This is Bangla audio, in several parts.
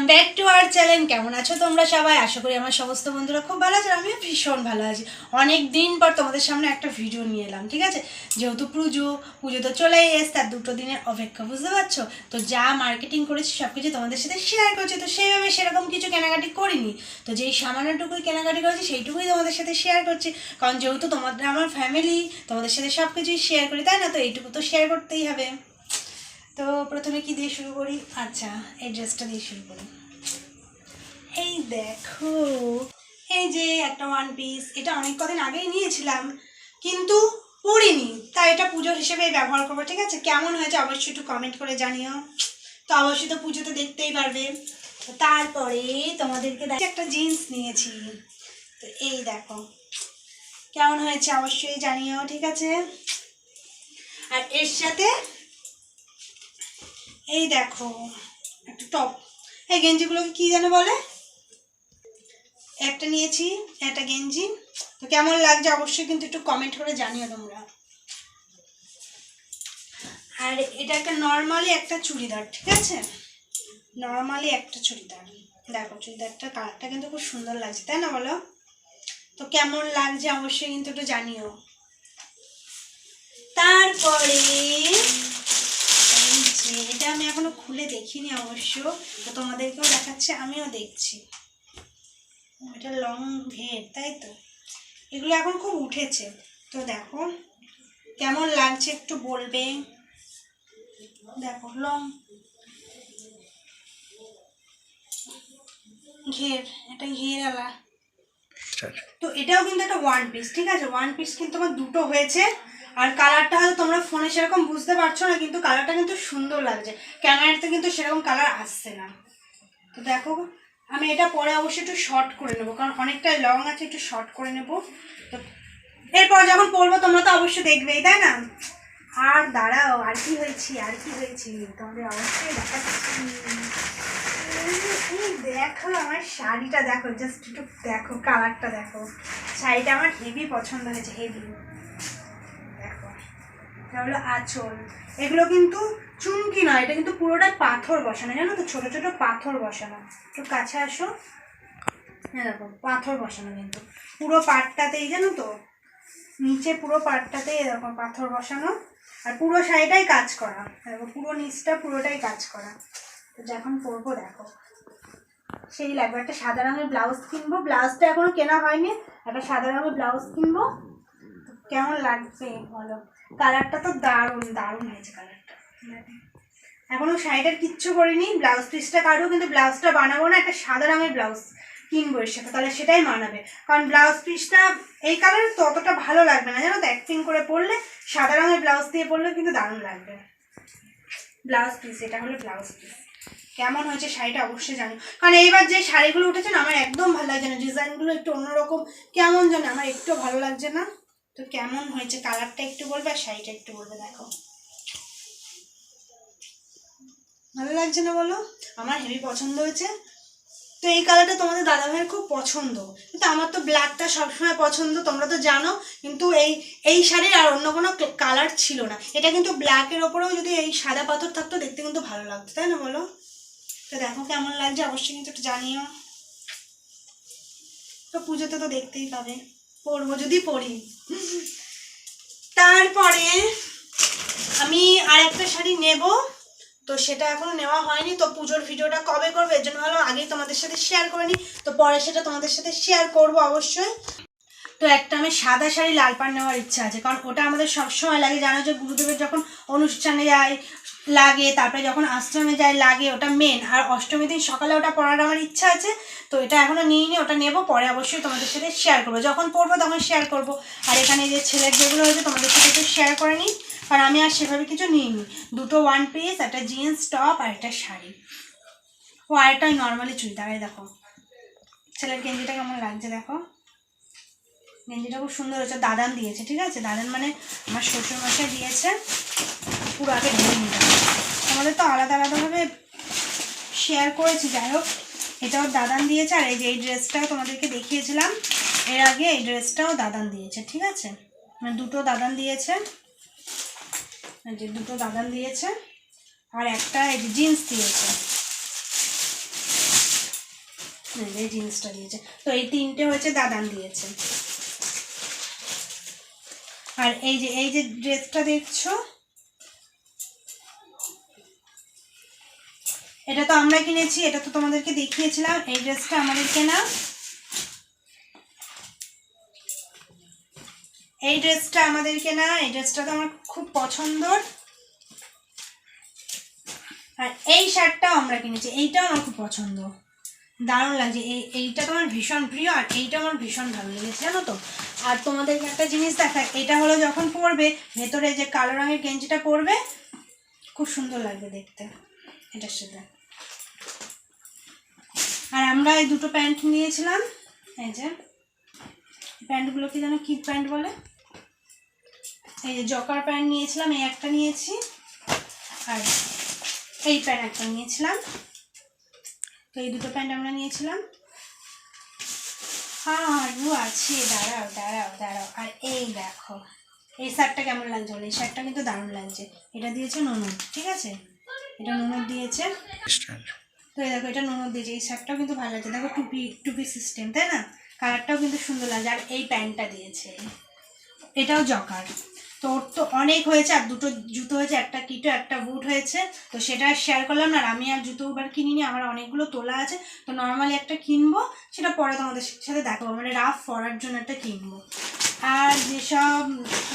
Welcome back to our channel কেমন আছো তোমরা সবাই? আশা করি আমার সমস্ত বন্ধুরা খুব ভালো আছে, আমিও ভীষণ ভালো আছি। অনেক দিন পর তোমাদের সামনে একটা ভিডিও নিয়ে এলাম, ঠিক আছে? যেহেতু পুজো পুজো তো চলেই এসছে তার দুটো দিনের অপেক্ষা, বুঝতে পারছ? তো যা মার্কেটিং করেছি সব কিছু তোমাদের সাথে শেয়ার করছি, তো সেইভাবে সেরকম কিছু কেনাকাটি করিনি। তো যেই সামান্যটুকুই কেনাকাটি করেছি, সেইটুকুই তোমাদের সাথে শেয়ার করছি। কারণ যেহেতু তোমাদের, আমার ফ্যামিলি তোমাদের সাথে সব কিছুই শেয়ার করি, তাই না? তো এইটুকু তো শেয়ার করতেই হবে। তো প্রথমে কি দিয়ে শুরু করি? আচ্ছা এই ড্রেসটা দিয়ে শুরু করি। এই দেখো, এই যে একটা ওয়ান পিস এটা অনেক কদিন আগেই নিয়েছিলাম, কিন্তু পরিনি। তাই এটা পুজোর হিসেবে ব্যবহার করব, ঠিক আছে? কেমন হয়েছে অবশ্যই একটু কমেন্ট করে জানিও। তো অবশ্যই তো পুজোতে দেখতেই পারবে। তো তারপরে তোমাদেরকে দেখ একটা জিন্স নিয়েছি। তো এই দেখো, কেমন হয়েছে অবশ্যই জানিও, ঠিক আছে? আর এর সাথে এই দেখো, একটা টপ এই গেঞ্জিগুলোকে কি যেন বলে? একটা নিয়েছি, একটা গেঞ্জি। তো কেমন লাগছে অবশ্যই কিন্তু একটু কমেন্ট করে জানিও তোমরা। আর এটা একটা নর্মালি একটা চুড়িদার, ঠিক আছে? নর্মালি একটা চুড়িদার। দেখো, চুড়িদারটা কালারটা কিন্তু খুব সুন্দর লাগছে, তাই না বলো? তো কেমন লাগছে অবশ্যই কিন্তু একটু জানিও। তারপরে এটা আমি এখনও খুলে দেখিনি অবশ্য তো তোমাদেরকেও দেখাচ্ছে আমিও দেখছি। এটা লং ঘের তাই তো? এগুলো এখন খুব উঠেছে। তো দেখো কেমন লাগছে একটু বলবে? দেখো লং ঘের এটা ঘেরালা তো এটাও কিন্তু একটা ওয়ান পিস ঠিক আছে? ওয়ান পিস কিন্তু আমার দুটো হয়েছে। আর কালারটা হয়তো তোমরা ফোনে সেরকম বুঝতে পারছ না, কিন্তু কালারটা কিন্তু সুন্দর লাগছে। ক্যামেরাতে কিন্তু সেরকম কালার আসছে না। তো দেখো, আমি এটা পরে অবশ্যই একটু শর্ট করে নেব, কারণ অনেকটা লং আছে, একটু শর্ট করে নেব। তো এরপর যখন পরবো, তোমরা তো অবশ্যই দেখবেই, তাই না? আর দাঁড়াও, আর কি হয়েছি, আর কি হয়েছি? তোমাদের অবশ্যই দেখাচ্ছি। দেখো আমার শাড়িটা, দেখো জাস্ট একটু দেখো কালারটা দেখো। শাড়িটা আমার হেভি পছন্দ হয়েছে হেভি এটা হলো আঁচল। এগুলো কিন্তু চুমকি নয়, এটা কিন্তু পুরোটাই পাথর বসানো, জানো তো? ছোটো ছোটো পাথর বসানো। একটু কাছে আসো। হ্যাঁ দেখো, পাথর বসানো কিন্তু। পুরো পাটটাতেই, জানো তো? নিচে পুরো পাটটাতেই এরকম পাথর বসানো। আর পুরো শাড়িটাই কাজ করা। দেখো, পুরো নিচটা পুরোটাই কাজ করা। তো যখন পরবো, দেখো। সেই লাগবে, একটা সাদা রঙের ব্লাউজ কিনবো। ব্লাউজটা এখনও কেনা হয়নি। একটা সাদা রঙের ব্লাউজ কিনবো। কেমন লাগছে বলো? কালারটা তো দারুণ দারুণ হয়েছে কালারটা এখনও শাড়িটার কিচ্ছু করিনি ব্লাউজ পিসটা কাটবো, কিন্তু ব্লাউজটা বানাবো না, একটা সাদা রঙের ব্লাউজ কিনবো এর সাথে, তাহলে সেটাই মানাবে। কারণ ব্লাউজ পিসটা এই কালার তো অতটা ভালো লাগবে না, জানো তো? অ্যাক্টিং করে পরলে, সাদা রঙের ব্লাউজ দিয়ে পরলে কিন্তু দারুণ লাগবে। ব্লাউজ পিস এটা হলো ব্লাউজ পিস কেমন হয়েছে শাড়িটা অবশ্যই জানো। কারণ এইবার যে শাড়িগুলো উঠেছে না, আমার একদম ভালো লাগছে না ডিজাইনগুলো একটু অন্যরকম, কেমন জানো আমার একটু ভালো লাগছে না। তো কেমন হয়েছে? কালারটা একটু বলবে আর শাড়িটা একটু বলবে, দেখো। ভালো লাগছে না বলো? আমার হেভি পছন্দ হয়েছে। তো এই কালারটা তোমাদের দাদাভাইয়ের খুব পছন্দ। কিন্তু আমার তো ব্ল্যাকটা সবসময় পছন্দ, তোমরা তো জানো। কিন্তু এই এই শাড়ির আর অন্য কোনো কালার ছিল না। এটা কিন্তু ব্ল্যাকের ওপরেও যদি এই সাদা পাথর থাকতো, দেখতে কিন্তু ভালো লাগতো, তাই না বলো? তো দেখো কেমন লাগছে, অবশ্যই কিন্তু একটু জানিও। তো পুজোতে তো দেখতেই পাবে। পরবো যদি পড়ি। তারপরে আমি আর একটা শাড়ি নেব। তো সেটা এখনও নেওয়া হয়নি। তো পুজোর ভিডিওটা কবে করব এর জন্য ভালো আগেই তোমাদের সাথে শেয়ার করে নিই। তো পরে সেটা তোমাদের সাথে শেয়ার করব অবশ্যই। তো একটা আমি সাদা শাড়ি লাল পাড় নেওয়ার ইচ্ছা আছে, কারণ ওটা আমাদের সবসময় লাগে। জানো যে গুরুদেবের যখন অনুষ্ঠানে যায় লাগে, তারপরে যখন আশ্রমে যায় লাগে, ওটা মেন আর অষ্টমী দিন সকালে ওটা পরার আমার ইচ্ছা আছে, তো এটা এখনও নিইনি, ওটা নেব, পরে অবশ্যই তোমাদের সাথে শেয়ার করব। যখন পরবো তখন শেয়ার করব। আর এখানে যে ছেলের যেগুলো হয়েছে, তোমাদের সাথে একটু শেয়ার করে নিই। কারণ আমি আর সেভাবে কিছু নিইনি। দুটো ওয়ান পিস একটা জিন্স টপ আর একটা শাড়ি। ও আরেকটা নর্মালি চুড়িদারে দেখো। ছেলের গেঞ্জিটা কেমন লাগছে, দেখো? গেঞ্জিটা খুব সুন্দর হয়েছে, দাদান দিয়েছে, ঠিক আছে? দাদান মানে আমার শ্বশুরমশাই দিয়েছে। পুরো আগে নিতে হবে আমাদের তো আলাদা আলাদাভাবে শেয়ার করেছি, যাই হোক। এটাও দাদান দিয়েছে, আর এই যে এই ড্রেসটাও তোমাদেরকে দেখিয়েছিলাম, এর আগে এই ড্রেসটাও দাদান দিয়েছে, ঠিক আছে? মানে দুটো দাদান দিয়েছে যে দুটো দাদান দিয়েছে, আর একটা এই জিন্স দিয়েছে। এই জিন্সটা দিয়েছে। তো এই তিনটে হয়েছে দাদান দিয়েছে। আর এই যে এই যে ড্রেসটা দেখছ এটা তো আমরা কিনেছি, এটা তো তোমাদেরকে দেখিয়েছিলাম, এই ড্রেসটা আমাদের কেনা এই ড্রেসটা আমাদের কেনা এই ড্রেসটা তো আমার খুব পছন্দর। আর এই শার্টটাও আমরা কিনেছি, এইটাও আমার খুব পছন্দ। দারুণ লাগছে, এই, এইটা তোমার ভীষণ প্রিয়, আর এইটা আমার ভীষণ ভালো লেগেছে, জানো তো? আর তোমাদেরকে একটা জিনিস দেখা এটা হলো যখন পরবে, ভেতরে যে কালো রঙের গেঞ্জিটা পরবে, খুব সুন্দর লাগবে দেখতে, এটার সাথে। আর আমরা এই দুটো প্যান্ট নিয়েছিলাম। এই যে প্যান্টগুলো কি যেন কি প্যান্ট বলে? এই যে জকার প্যান্ট নিয়েছিলাম, এই একটা নিয়েছি। আর এই প্যান্ট একটা নিয়েছিলাম। তো এই দুটো প্যান্ট আমরা নিয়েছিলাম। হ্যাঁ হ্যাঁ আরও আছে, দাঁড়াও দাঁড়াও দাঁড়াও। আর এই দেখো, এই শার্টটা কেমন লাগছে এই শার্টটা কিন্তু দারুণ লাগছে। এটা দিয়েছে ননদ ঠিক আছে? এটা ননদ দিয়েছে। তো দেখো, এটা ননদ দিয়েছে এই শার্টটাও কিন্তু ভালো লাগছে। দেখো টুপি টুপি সিস্টেম তাই না? কালারটাও কিন্তু সুন্দর লাগছে, আর এই প্যান্টটা দিয়েছে। এটাও জকার। তো ওর তো অনেক হয়েছে, আর দুটো জুতো হয়েছে, একটা কিটো, একটা বুট হয়েছে। তো সেটা শেয়ার করলাম আর আমি আর জুতো এবার কিনিনি, আমার অনেকগুলো তোলা আছে। তো নর্মালি একটা কিনবো, সেটা পরে তোমাদের সাথে দেখাবো মানে রাফ পরার জন্য একটা কিনবো। আর যেসব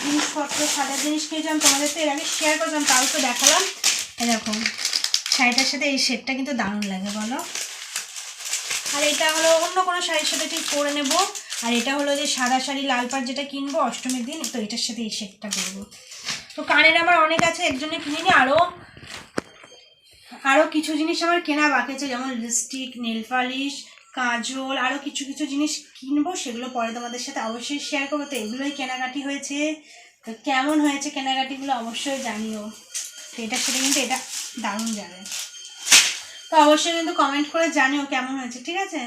জিনিসপত্র, সাজার জিনিস কিনেছিলাম তোমাদের তো এর আগে শেয়ার করলাম তাও তো দেখালাম। দেখো। শাড়িটার সাথে এই সেটটা কিন্তু দারুণ লাগে, বলো। আর এটা হলো অন্য কোনো শাড়ির সাথে ঠিক পরে নেব। আর এটা হলো যে সাদা শাড়ি, লাল পাড় যেটা কিনবো অষ্টমীর দিন, তো এটার সাথে এই সেটটা করব। তো কানের আমার অনেক আছে, এর জন্য কিনিনি। আরও আরও কিছু জিনিস আমার কেনা বাকি আছে, যেমন লিপস্টিক নেল পালিশ কাজল আরও কিছু কিছু জিনিস কিনবো, সেগুলো পরে তোমাদের সাথে অবশ্যই শেয়ার করব। তো এগুলোই কেনাকাটি হয়েছে। তো কেমন হয়েছে কেনাকাটিগুলো অবশ্যই জানিও। তো এটার সাথে কিন্তু এটা দারুণ যাবে তো অবশ্যই কিন্তু কমেন্ট করে জানিও কেমন হয়েছে ঠিক আছে?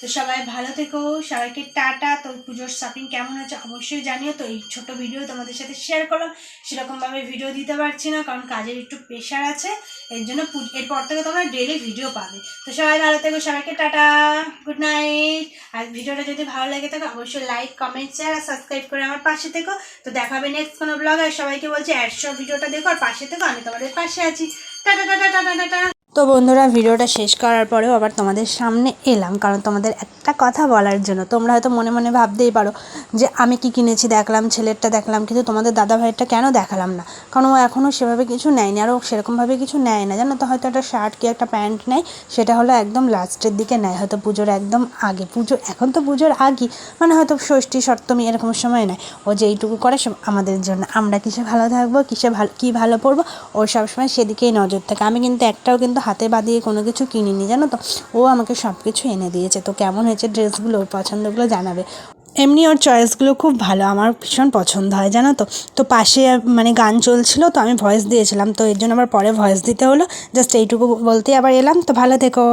তো সবাই ভালো থেকো, সবাইকে টাটা। তো পুজোর শপিং কেমন হয়েছে অবশ্যই জানিও। তো এই ছোট ভিডিও তোমাদের সাথে শেয়ার করো সেরকমভাবে ভিডিও দিতে পারছি না, কারণ কাজের একটু প্রেশার আছে। এর জন্য এরপর থেকে তোমরা ডেলি ভিডিও পাবে। তো সবাই ভালো থেকো, সবাইকে টাটা। গুড নাইট আর ভিডিওটা যদি ভালো লাগে থাকে, অবশ্যই লাইক কমেন্ট শেয়ার আর সাবস্ক্রাইব করে আমার পাশে থেকো। তো দেখা হবে নেক্সট কোনো ব্লগ আর সবাইকে বলছি একশো ভিডিওটা দেখো আর পাশে থেকো। আমি তোমাদের পাশে আছি। Tata tata tata tata. তো বন্ধুরা, ভিডিওটা শেষ করার পরেও আবার তোমাদের সামনে এলাম, কারণ তোমাদের একটা কথা বলার জন্য। তোমরা হয়তো মনে মনে ভাবতেই পারো যে আমি কি কিনেছি, দেখলাম, ছেলেরটা দেখলাম, কিন্তু তোমাদের দাদা ভাইয়েরটা কেন দেখালাম না? কারণ ও এখনও সেভাবে কিছু নেয়নি, আর ও সেরকমভাবে কিছু নেয় না। জানো তো, হয়তো একটা শার্ট কি একটা প্যান্ট নেয়, সেটা হলো একদম লাস্টের দিকে নেয়। হয়তো পুজোর একদম আগে, পুজো এখন তো পুজোর আগেই মানে হয়তো ষষ্ঠী, সপ্তমী এরকম সময় নেয়। ও যেইটুকু করে আমাদের জন্য। আমরা কিসে ভালো থাকব, কিসে ভালো, কী ভালো পড়ব ওর সবসময় সেদিকেই নজর থাকে। আমি কিন্তু একটাও কিন্তু হাতে বাঁধিয়ে কোনো কিছু কিনিনি, জানো তো? ও আমাকে সব কিছু এনে দিয়েছে। তো কেমন হয়েছে ড্রেসগুলো, ওর পছন্দগুলো জানাবে। এমনি ওর চয়েসগুলো খুব ভালো, আমার ভীষণ পছন্দ হয়, জানো তো? তো পাশে মানে গান চলছিল, তো আমি ভয়েস দিয়েছিলাম। তো এর জন্য আবার পরে ভয়েস দিতে হলো। জাস্ট এইটুকু বলতেই আবার এলাম। তো ভালো থেকো।